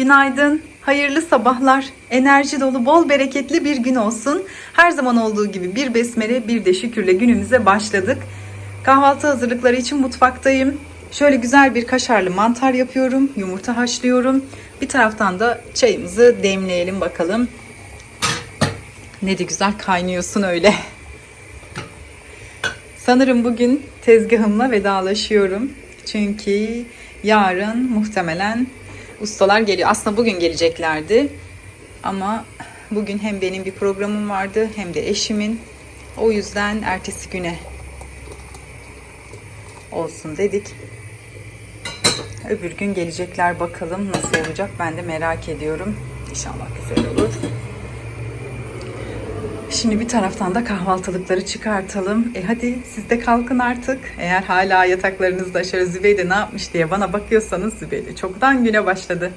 Günaydın, hayırlı sabahlar, enerji dolu, bol bereketli bir gün olsun. Her zaman olduğu gibi bir besmele, bir de şükürle günümüze başladık. Kahvaltı hazırlıkları için mutfaktayım. Şöyle güzel bir kaşarlı mantar yapıyorum, yumurta haşlıyorum. Bir taraftan da çayımızı demleyelim bakalım. Ne de güzel kaynıyorsun öyle. Sanırım bugün tezgahımla vedalaşıyorum. Çünkü yarın muhtemelen ustalar geliyor. Aslında bugün geleceklerdi. Ama bugün hem benim bir programım vardı hem de eşimin. O yüzden ertesi güne olsun dedik. Öbür gün gelecekler bakalım nasıl olacak ben de merak ediyorum. İnşallah güzel olur. Şimdi bir taraftan da kahvaltılıkları çıkartalım. E hadi siz de kalkın artık. Eğer hala yataklarınızda şöyle Zübeyde ne yapmış diye bana bakıyorsanız Zübeyde çoktan güne başladı.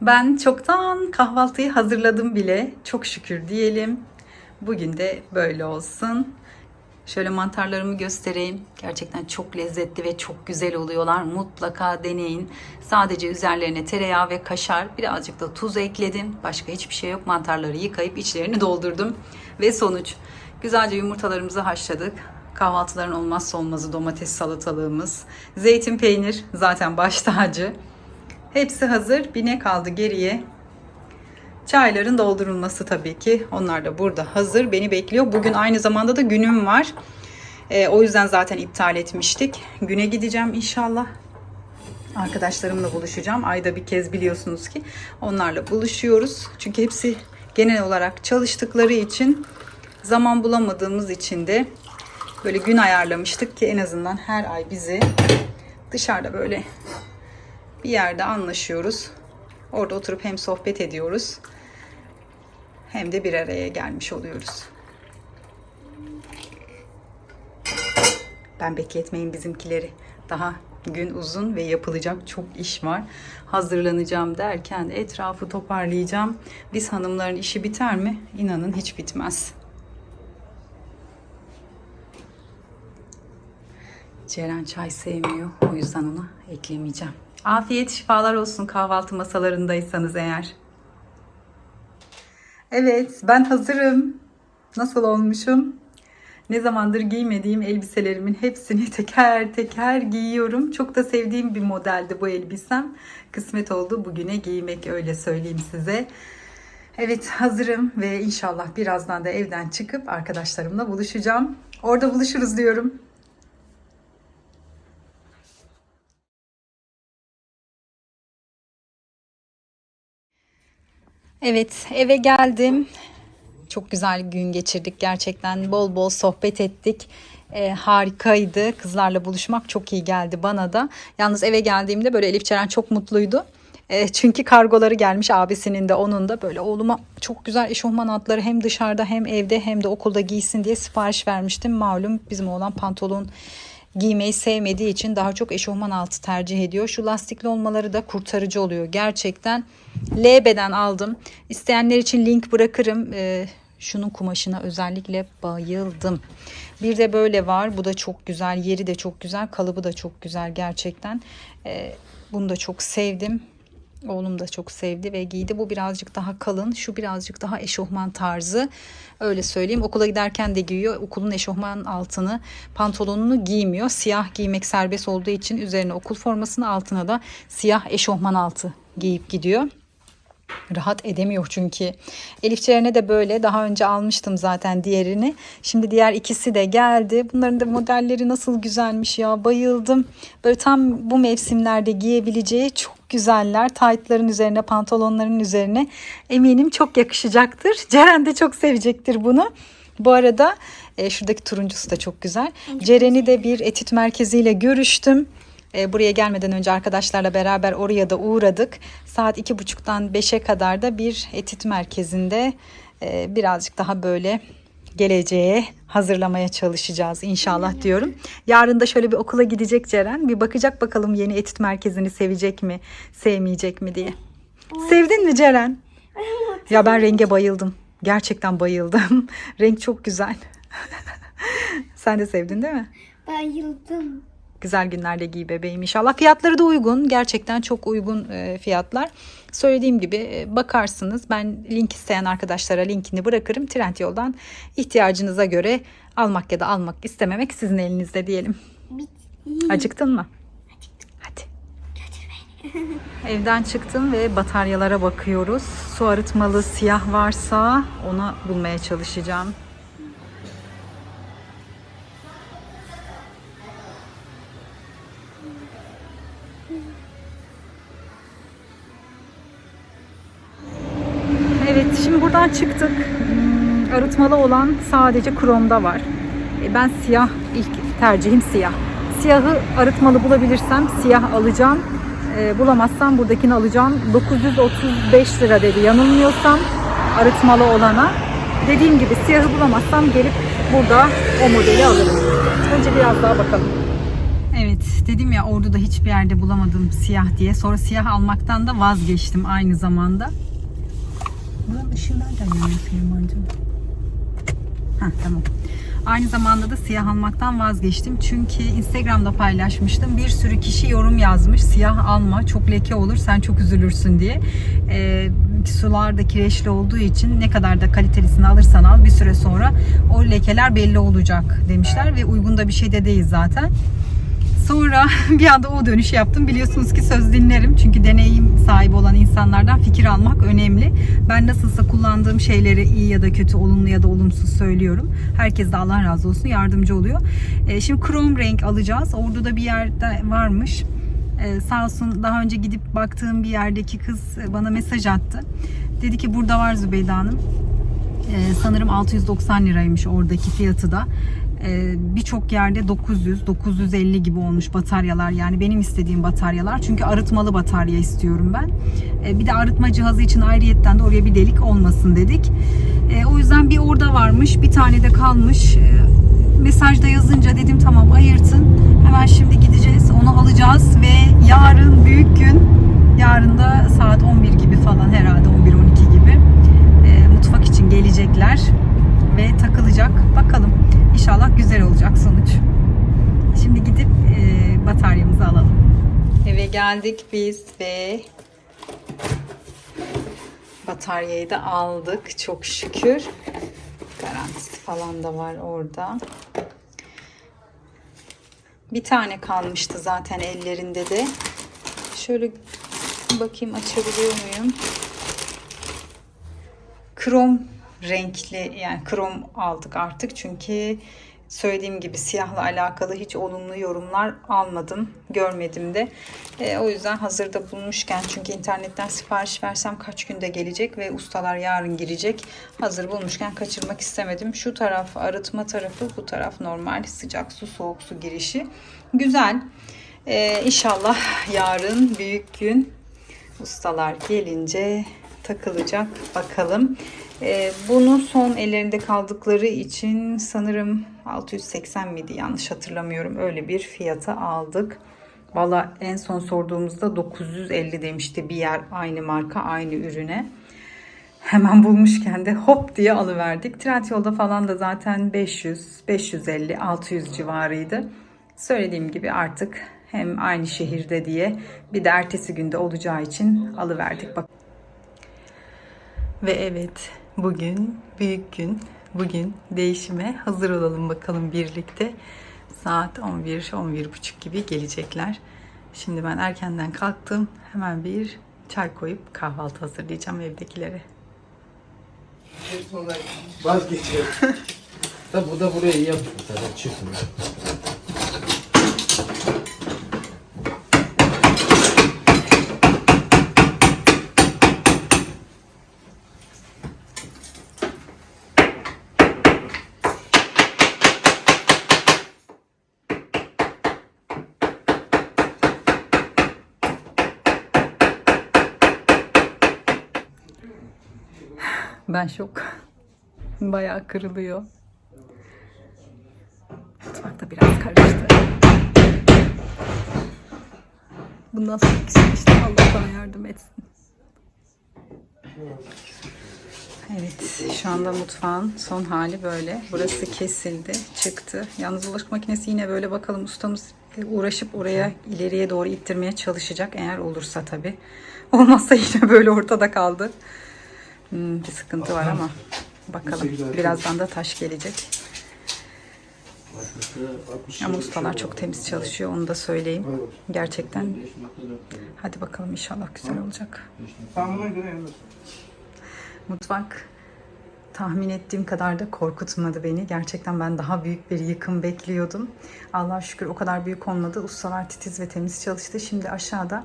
Ben çoktan kahvaltıyı hazırladım bile. Çok şükür diyelim. Bugün de böyle olsun. Şöyle mantarlarımı göstereyim. Gerçekten çok lezzetli ve çok güzel oluyorlar. Mutlaka deneyin. Sadece üzerlerine tereyağı ve kaşar, birazcık da tuz ekledim. Başka hiçbir şey yok. Mantarları yıkayıp içlerini doldurdum. Ve sonuç. Güzelce yumurtalarımızı haşladık. Kahvaltıların olmazsa olmazı domates salatalığımız. Zeytin peynir zaten baş tacı. Hepsi hazır. Bir ne kaldı geriye? Çayların doldurulması tabii ki. Onlar da burada hazır. Beni bekliyor. Bugün aynı zamanda da günüm var. Ee, o yüzden zaten iptal etmiştik. Güne gideceğim inşallah. Arkadaşlarımla buluşacağım. Ayda bir kez biliyorsunuz ki onlarla buluşuyoruz. Çünkü hepsi genel olarak çalıştıkları için zaman bulamadığımız için de böyle gün ayarlamıştık ki en azından her ay bizi dışarıda böyle bir yerde anlaşıyoruz. Orada oturup hem sohbet ediyoruz hem de bir araya gelmiş oluyoruz. Ben bekletmeyin bizimkileri. Daha gün uzun ve yapılacak çok iş var. Hazırlanacağım derken etrafı toparlayacağım. Biz hanımların işi biter mi? İnanın hiç bitmez. Ceren çay sevmiyor. O yüzden ona eklemeyeceğim. Afiyet şifalar olsun kahvaltı masalarındaysanız eğer. Evet, ben hazırım. Nasıl olmuşum? Ne zamandır giymediğim elbiselerimin hepsini teker teker giyiyorum. Çok da sevdiğim bir modeldi bu elbisem. Kısmet oldu bugüne giymek öyle söyleyeyim size. Evet hazırım ve inşallah birazdan da evden çıkıp arkadaşlarımla buluşacağım. Orada buluşuruz diyorum. Evet eve geldim. Çok güzel gün geçirdik gerçekten. Bol bol sohbet ettik. Ee, harikaydı. Kızlarla buluşmak çok iyi geldi bana da. Yalnız eve geldiğimde böyle Elif Ceren çok mutluydu. Ee, çünkü kargoları gelmiş abisinin de onun da böyle oğluma çok güzel eşofman altları hem dışarıda hem evde hem de okulda giysin diye sipariş vermiştim. Malum bizim oğlan pantolon giymeyi sevmediği için daha çok eşofman altı tercih ediyor. Şu lastikli olmaları da kurtarıcı oluyor gerçekten. LB'den aldım. İsteyenler için link bırakırım. Ee, şunun kumaşına özellikle bayıldım. Bir de böyle var. Bu da çok güzel. Yeri de çok güzel. Kalıbı da çok güzel gerçekten. Ee, bunu da çok sevdim. Oğlum da çok sevdi ve giydi. Bu birazcık daha kalın. Şu birazcık daha eşofman tarzı. Öyle söyleyeyim. Okula giderken de giyiyor. Okulun eşofman altını, pantolonunu giymiyor. Siyah giymek serbest olduğu için üzerine okul formasını altına da siyah eşofman altı giyip gidiyor. Rahat edemiyor çünkü. Elifçelerine de böyle daha önce almıştım zaten diğerini. Şimdi diğer ikisi de geldi. Bunların da modelleri nasıl güzelmiş ya bayıldım. Böyle tam bu mevsimlerde giyebileceği çok güzeller. Taytların üzerine pantolonların üzerine eminim çok yakışacaktır. Ceren de çok sevecektir bunu. Bu arada e, şuradaki turuncusu da çok güzel. Ceren'i de bir etüt merkeziyle görüştüm. E, buraya gelmeden önce arkadaşlarla beraber oraya da uğradık. Saat iki buçuktan beşe kadar da bir etüt merkezinde e, birazcık daha böyle geleceğe hazırlamaya çalışacağız inşallah diyorum. Yarın da şöyle bir okula gidecek Ceren. Bir bakacak bakalım yeni etüt merkezini sevecek mi, sevmeyecek mi diye. Sevdin mi Ceren? Ya ben renge bayıldım. Gerçekten bayıldım. Renk çok güzel. Sen de sevdin değil mi? Bayıldım. Güzel günlerde giy bebeğim inşallah. Fiyatları da uygun. Gerçekten çok uygun e, fiyatlar. Söylediğim gibi e, bakarsınız. Ben link isteyen arkadaşlara linkini bırakırım. Trendyol'dan ihtiyacınıza göre almak ya da almak istememek sizin elinizde diyelim. Acıktın mı? Hadi. Evden çıktım ve bataryalara bakıyoruz. Su arıtmalı siyah varsa ona bulmaya çalışacağım. Buradan çıktık. Arıtmalı olan sadece kromda var. E, Ben siyah ilk tercihim siyah. Siyahı arıtmalı bulabilirsem siyah alacağım. E, bulamazsam buradakini alacağım. 935 lira dedi yanılmıyorsam arıtmalı olana. Dediğim gibi siyahı bulamazsam gelip burada o modeli alırım. Önce biraz daha bakalım. Evet dedim ya orada hiçbir yerde bulamadım siyah diye. Sonra siyah almaktan da vazgeçtim aynı zamanda. Buranın ışığı nereden yanıyor Süleyman'cığım? Heh, tamam. Aynı zamanda da siyah almaktan vazgeçtim. Çünkü Instagram'da paylaşmıştım. Bir sürü kişi yorum yazmış. Siyah alma çok leke olur sen çok üzülürsün diye. Ee, sular da kireçli olduğu için ne kadar da kalitelisini alırsan al bir süre sonra o lekeler belli olacak demişler. Ve uygun da bir şey de değil zaten. Sonra bir anda o dönüşü yaptım. Biliyorsunuz ki söz dinlerim. Çünkü deneyim sahibi olan insanlardan fikir almak önemli. Ben nasılsa kullandığım şeyleri iyi ya da kötü, olumlu ya da olumsuz söylüyorum. Herkes de Allah razı olsun yardımcı oluyor. Ee, şimdi krom renk alacağız. Orada da bir yerde varmış. Ee, sağ olsun daha önce gidip baktığım bir yerdeki kız bana mesaj attı. Dedi ki burada var Zübeyde Hanım. Ee, sanırım 690 liraymış oradaki fiyatı da. Ee, Birçok yerde 900, 950 gibi olmuş bataryalar. Yani benim istediğim bataryalar. Çünkü arıtmalı batarya istiyorum ben. Ee, bir de arıtma cihazı için ayrıyetten de oraya bir delik olmasın dedik. Ee, o yüzden bir orada varmış, bir tane de kalmış. Mesajda yazınca dedim tamam ayırtın. Hemen şimdi gideceğiz, onu alacağız ve yarın büyük gün. Yarın da saat 11 gibi falan herhalde 11-12 gibi e, mutfak için gelecekler ve takılacak. Bakalım. İnşallah güzel olacak sonuç. Şimdi gidip e, bataryamızı alalım. Eve geldik biz ve bataryayı da aldık çok şükür. Garantisi falan da var orada. Bir tane kalmıştı zaten ellerinde de. Şöyle bakayım açabiliyor muyum? krom renkli yani krom aldık artık. Çünkü söylediğim gibi siyahla alakalı hiç olumlu yorumlar almadım görmedim de. E, o yüzden hazırda bulmuşken çünkü internetten sipariş versem kaç günde gelecek ve ustalar yarın girecek. Hazır bulmuşken kaçırmak istemedim. Şu taraf arıtma tarafı bu taraf normal sıcak su soğuk su girişi. Güzel. E, inşallah yarın büyük gün. Ustalar gelince takılacak bakalım. Ee, bunu son ellerinde kaldıkları için sanırım 680 miydi yanlış hatırlamıyorum. Öyle bir fiyata aldık. Valla en son sorduğumuzda 950 demişti bir yer aynı marka aynı ürüne. Hemen bulmuşken de hop diye alıverdik. Trendyol'da falan da zaten 500, 550, 600 civarıydı. Söylediğim gibi artık hem aynı şehirde diye bir de ertesi günde olacağı için alıverdik. Bak ve evet bugün büyük gün. Bugün değişime hazır olalım bakalım birlikte. Saat 11 11.30 gibi gelecekler. Şimdi ben erkenden kalktım. Hemen bir çay koyup kahvaltı hazırlayacağım evdekilere. Vazgeçiyorum. da bu da buraya zaten çıkmıyor. Ben şok. Bayağı kırılıyor. Mutfakta biraz karıştı. Bundan sonraki işte Allah bana yardım etsin. Evet, şu anda mutfağın son hali böyle. Burası kesildi, çıktı. Yalnız bulaşık makinesi yine böyle bakalım ustamız uğraşıp oraya ileriye doğru ittirmeye çalışacak eğer olursa tabii. Olmazsa yine böyle ortada kaldı. Hmm, bir sıkıntı var ama bakalım. Birazdan da taş gelecek. Ama ustalar çok temiz çalışıyor onu da söyleyeyim. Gerçekten. Hadi bakalım inşallah güzel olacak. Mutfak tahmin ettiğim kadar da korkutmadı beni. Gerçekten ben daha büyük bir yıkım bekliyordum. Allah şükür o kadar büyük olmadı. Ustalar titiz ve temiz çalıştı. Şimdi aşağıda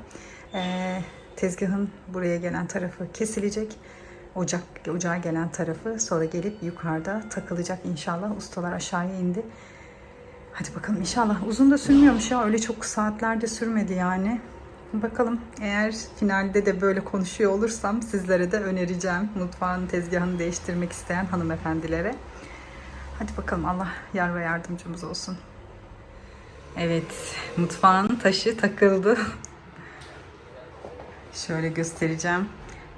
eee, tezgahın buraya gelen tarafı kesilecek. Ocak ocağa gelen tarafı sonra gelip yukarıda takılacak inşallah. Ustalar aşağıya indi. Hadi bakalım inşallah. Uzun da sürmüyormuş ya. Öyle çok saatlerde sürmedi yani. Bakalım eğer finalde de böyle konuşuyor olursam sizlere de önereceğim. Mutfağın tezgahını değiştirmek isteyen hanımefendilere. Hadi bakalım Allah yar ve yardımcımız olsun. Evet mutfağın taşı takıldı. Şöyle göstereceğim.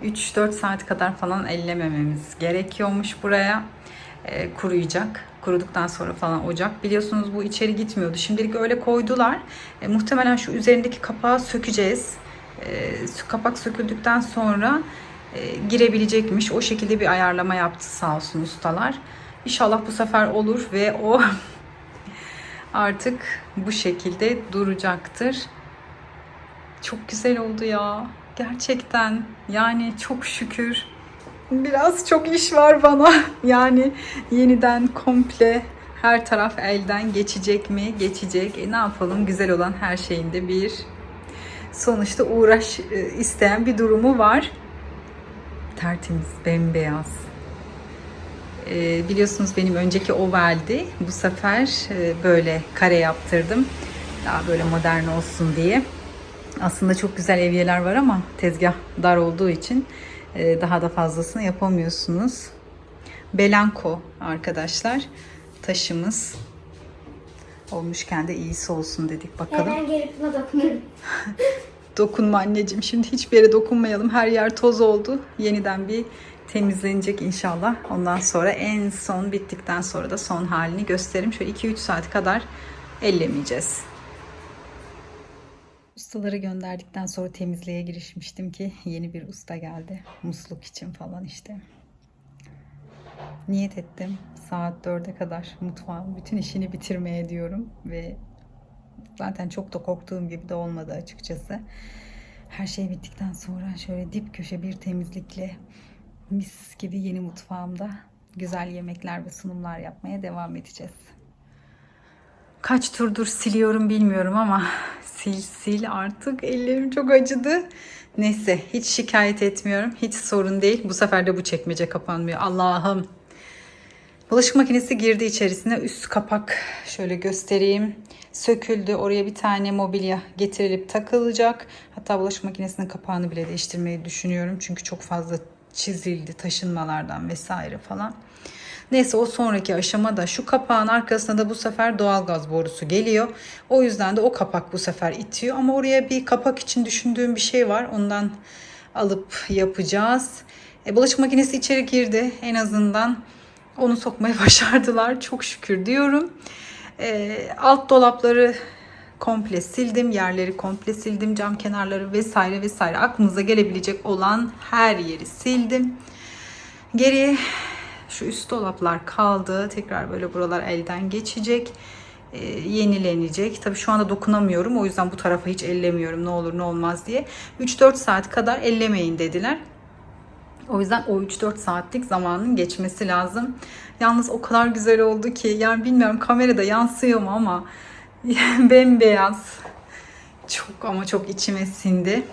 3-4 saat kadar falan ellemememiz gerekiyormuş buraya. Ee, kuruyacak. Kuruduktan sonra falan ocak. Biliyorsunuz bu içeri gitmiyordu. Şimdilik öyle koydular. E, muhtemelen şu üzerindeki kapağı sökeceğiz. E, kapak söküldükten sonra e, girebilecekmiş. O şekilde bir ayarlama yaptı sağ olsun ustalar. İnşallah bu sefer olur ve o artık bu şekilde duracaktır. Çok güzel oldu ya. Gerçekten yani çok şükür. Biraz çok iş var bana. Yani yeniden komple her taraf elden geçecek mi? Geçecek. E ne yapalım? Güzel olan her şeyinde bir sonuçta uğraş e, isteyen bir durumu var. Tertemiz, bembeyaz. E, biliyorsunuz benim önceki ovaldi. Bu sefer e, böyle kare yaptırdım. Daha böyle modern olsun diye. Aslında çok güzel evyeler var ama tezgah dar olduğu için e, daha da fazlasını yapamıyorsunuz. Belanko arkadaşlar taşımız olmuşken de iyisi olsun dedik bakalım. Neden gelip buna dokunurum? Dokunma anneciğim. Şimdi hiçbir yere dokunmayalım. Her yer toz oldu. Yeniden bir temizlenecek inşallah. Ondan sonra en son bittikten sonra da son halini gösteririm. Şöyle 2-3 saat kadar ellemeyeceğiz. Ustaları gönderdikten sonra temizliğe girişmiştim ki yeni bir usta geldi. Musluk için falan işte. Niyet ettim saat 4'e kadar mutfağın bütün işini bitirmeye diyorum ve zaten çok da korktuğum gibi de olmadı açıkçası. Her şey bittikten sonra şöyle dip köşe bir temizlikle mis gibi yeni mutfağımda güzel yemekler ve sunumlar yapmaya devam edeceğiz. Kaç turdur siliyorum bilmiyorum ama sil sil artık ellerim çok acıdı. Neyse hiç şikayet etmiyorum. Hiç sorun değil. Bu sefer de bu çekmece kapanmıyor. Allah'ım. Bulaşık makinesi girdi içerisine. Üst kapak şöyle göstereyim. Söküldü. Oraya bir tane mobilya getirilip takılacak. Hatta bulaşık makinesinin kapağını bile değiştirmeyi düşünüyorum. Çünkü çok fazla çizildi taşınmalardan vesaire falan. Neyse o sonraki aşamada şu kapağın arkasına da bu sefer doğalgaz borusu geliyor. O yüzden de o kapak bu sefer itiyor. Ama oraya bir kapak için düşündüğüm bir şey var. Ondan alıp yapacağız. E, bulaşık makinesi içeri girdi. En azından onu sokmayı başardılar. Çok şükür diyorum. E, alt dolapları komple sildim. Yerleri komple sildim. Cam kenarları vesaire vesaire. Aklınıza gelebilecek olan her yeri sildim. Geriye şu üst dolaplar kaldı. Tekrar böyle buralar elden geçecek. e, yenilenecek. Tabii şu anda dokunamıyorum. O yüzden bu tarafa hiç ellemiyorum. Ne olur ne olmaz diye. 3-4 saat kadar ellemeyin dediler. O yüzden o 3-4 saatlik zamanın geçmesi lazım. Yalnız o kadar güzel oldu ki yani bilmiyorum kamerada yansıyor mu ama bembeyaz. Çok ama çok içime sindi.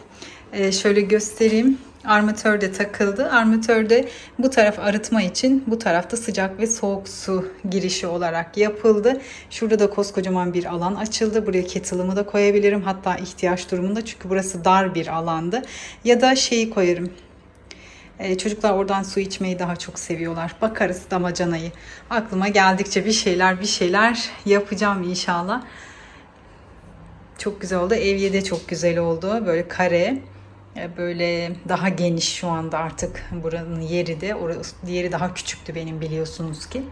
Ee, şöyle göstereyim. Armatör de takıldı. Armatörde bu taraf arıtma için, bu tarafta sıcak ve soğuk su girişi olarak yapıldı. Şurada da koskocaman bir alan açıldı. Buraya kettle'ımı da koyabilirim. Hatta ihtiyaç durumunda çünkü burası dar bir alandı. Ya da şeyi koyarım. Ee, çocuklar oradan su içmeyi daha çok seviyorlar. Bakarız damacanayı. Aklıma geldikçe bir şeyler bir şeyler yapacağım inşallah. Çok güzel oldu. Evye de çok güzel oldu. Böyle kare. E, Böyle daha geniş şu anda artık buranın yeri de. Orası, diğeri daha küçüktü benim biliyorsunuz ki.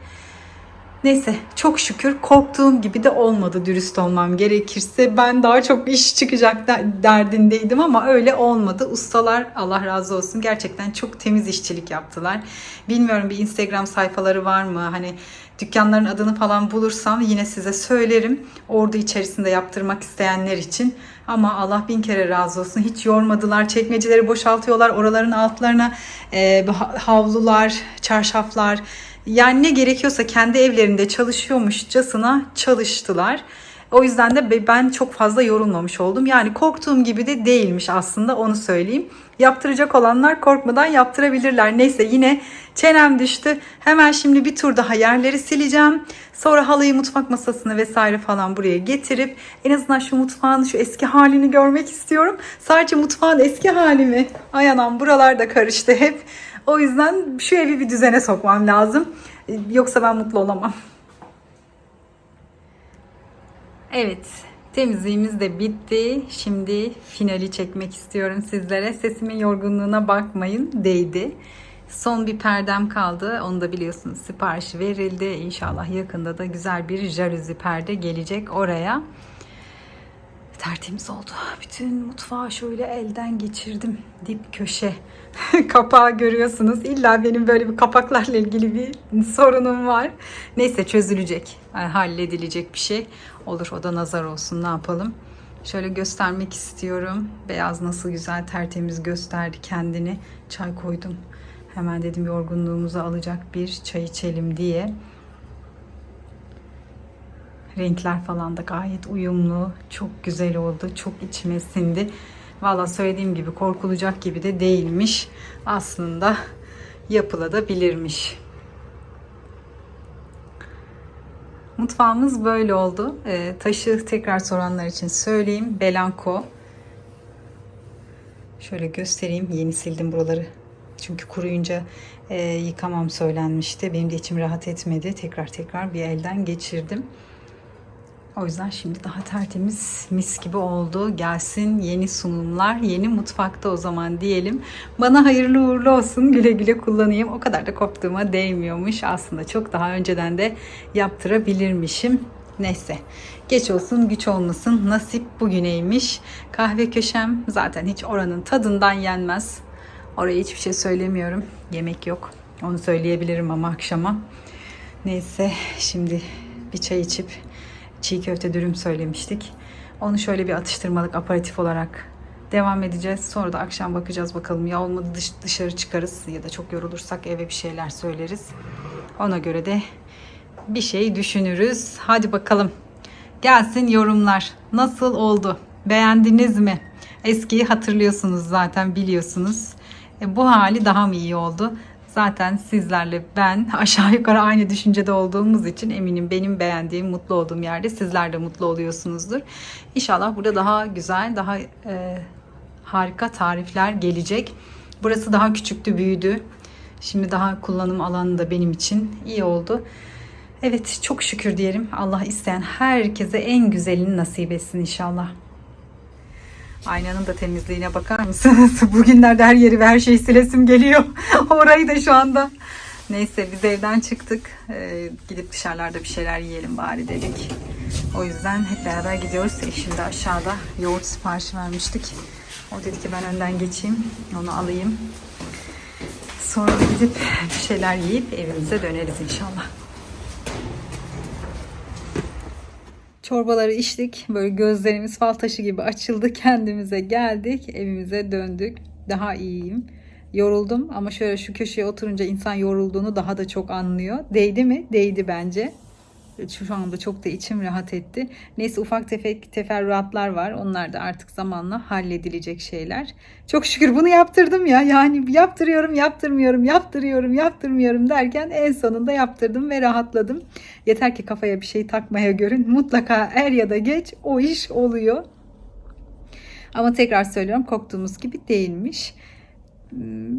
Neyse çok şükür korktuğum gibi de olmadı dürüst olmam gerekirse. Ben daha çok iş çıkacak der- derdindeydim ama öyle olmadı. Ustalar Allah razı olsun gerçekten çok temiz işçilik yaptılar. Bilmiyorum bir Instagram sayfaları var mı? Hani dükkanların adını falan bulursam yine size söylerim. Ordu içerisinde yaptırmak isteyenler için. Ama Allah bin kere razı olsun. Hiç yormadılar. Çekmeceleri boşaltıyorlar. Oraların altlarına e, ha- havlular, çarşaflar, yani ne gerekiyorsa kendi evlerinde çalışıyormuşçasına çalıştılar. O yüzden de be- ben çok fazla yorulmamış oldum. Yani korktuğum gibi de değilmiş aslında onu söyleyeyim. Yaptıracak olanlar korkmadan yaptırabilirler. Neyse yine çenem düştü. Hemen şimdi bir tur daha yerleri sileceğim. Sonra halıyı mutfak masasını vesaire falan buraya getirip en azından şu mutfağın şu eski halini görmek istiyorum. Sadece mutfağın eski hali mi? Ay anam buralar da karıştı hep. O yüzden şu evi bir düzene sokmam lazım. Yoksa ben mutlu olamam. Evet, temizliğimiz de bitti. Şimdi finali çekmek istiyorum sizlere. Sesimin yorgunluğuna bakmayın, değdi. Son bir perdem kaldı. Onu da biliyorsunuz sipariş verildi. İnşallah yakında da güzel bir jaluzi perde gelecek oraya. Tertemiz oldu. Bütün mutfağı şöyle elden geçirdim. Dip köşe. Kapağı görüyorsunuz. İlla benim böyle bir kapaklarla ilgili bir sorunum var. Neyse çözülecek. Yani halledilecek bir şey. Olur o da nazar olsun ne yapalım. Şöyle göstermek istiyorum. Beyaz nasıl güzel tertemiz gösterdi kendini. Çay koydum. Hemen dedim yorgunluğumuzu alacak bir çay içelim diye. Renkler falan da gayet uyumlu. Çok güzel oldu. Çok içime sindi. Valla söylediğim gibi korkulacak gibi de değilmiş. Aslında yapılabilirmiş. Mutfağımız böyle oldu. Ee, taşı tekrar soranlar için söyleyeyim. Belanko. Şöyle göstereyim. Yeni sildim buraları. Çünkü kuruyunca e, yıkamam söylenmişti. Benim de içim rahat etmedi. Tekrar tekrar bir elden geçirdim. O yüzden şimdi daha tertemiz mis gibi oldu. Gelsin yeni sunumlar, yeni mutfakta o zaman diyelim. Bana hayırlı uğurlu olsun, güle güle kullanayım. O kadar da korktuğuma değmiyormuş. Aslında çok daha önceden de yaptırabilirmişim. Neyse geç olsun güç olmasın nasip bugüneymiş. Kahve köşem zaten hiç oranın tadından yenmez. Oraya hiçbir şey söylemiyorum. Yemek yok. Onu söyleyebilirim ama akşama. Neyse şimdi bir çay içip çiğ köfte dürüm söylemiştik. Onu şöyle bir atıştırmalık aparatif olarak devam edeceğiz. Sonra da akşam bakacağız bakalım ya olmadı dış- dışarı çıkarız ya da çok yorulursak eve bir şeyler söyleriz. Ona göre de bir şey düşünürüz. Hadi bakalım. Gelsin yorumlar. Nasıl oldu? Beğendiniz mi? Eskiyi hatırlıyorsunuz zaten biliyorsunuz. E, bu hali daha mı iyi oldu? Zaten sizlerle ben aşağı yukarı aynı düşüncede olduğumuz için eminim benim beğendiğim, mutlu olduğum yerde sizler de mutlu oluyorsunuzdur. İnşallah burada daha güzel, daha e, harika tarifler gelecek. Burası daha küçüktü, büyüdü. Şimdi daha kullanım alanı da benim için iyi oldu. Evet çok şükür diyelim. Allah isteyen herkese en güzelini nasip etsin inşallah. Aynanın da temizliğine bakar mısınız? Bugünlerde her yeri ve her şeyi silesim geliyor. Orayı da şu anda. Neyse biz evden çıktık. Ee, gidip dışarılarda bir şeyler yiyelim bari dedik. O yüzden hep beraber gidiyoruz. Eşim de aşağıda yoğurt siparişi vermiştik. O dedi ki ben önden geçeyim. Onu alayım. Sonra gidip bir şeyler yiyip evimize döneriz inşallah. Çorbaları içtik. Böyle gözlerimiz fal taşı gibi açıldı. Kendimize geldik. Evimize döndük. Daha iyiyim. Yoruldum ama şöyle şu köşeye oturunca insan yorulduğunu daha da çok anlıyor. Değdi mi? Değdi bence. Şu anda çok da içim rahat etti. Neyse ufak tefek teferruatlar var. Onlar da artık zamanla halledilecek şeyler. Çok şükür bunu yaptırdım ya. Yani yaptırıyorum, yaptırmıyorum, yaptırıyorum, yaptırmıyorum derken en sonunda yaptırdım ve rahatladım. Yeter ki kafaya bir şey takmaya görün. Mutlaka er ya da geç o iş oluyor. Ama tekrar söylüyorum korktuğumuz gibi değilmiş.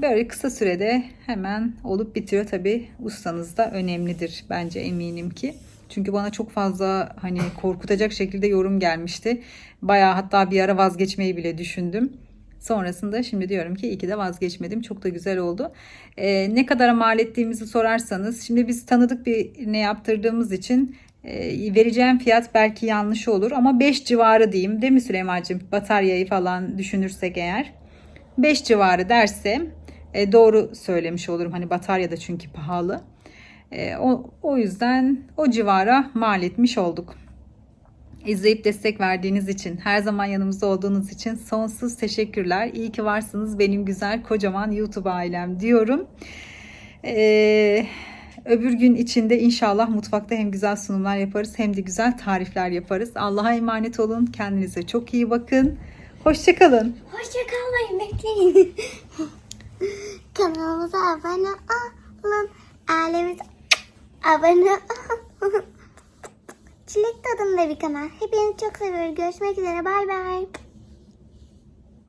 Böyle kısa sürede hemen olup bitiyor tabi ustanız da önemlidir bence eminim ki. Çünkü bana çok fazla hani korkutacak şekilde yorum gelmişti. Bayağı hatta bir ara vazgeçmeyi bile düşündüm. Sonrasında şimdi diyorum ki iyi ki de vazgeçmedim. Çok da güzel oldu. Ee, ne kadara mal ettiğimizi sorarsanız şimdi biz tanıdık bir ne yaptırdığımız için e, vereceğim fiyat belki yanlış olur ama 5 civarı diyeyim değil mi Süleyman'cığım? Bataryayı falan düşünürsek eğer 5 civarı derse e, doğru söylemiş olurum. Hani batarya da çünkü pahalı. E, o, o yüzden o civara mal etmiş olduk. İzleyip destek verdiğiniz için, her zaman yanımızda olduğunuz için sonsuz teşekkürler. İyi ki varsınız benim güzel kocaman YouTube ailem diyorum. Ee, öbür gün içinde inşallah mutfakta hem güzel sunumlar yaparız hem de güzel tarifler yaparız. Allah'a emanet olun. Kendinize çok iyi bakın. Hoşçakalın. Hoşça kalmayın bekleyin. Kanalımıza abone olun. Ailemize abone olun. Çilek tadında bir kanal. Hepinizi çok seviyorum. Görüşmek üzere. Bay bay.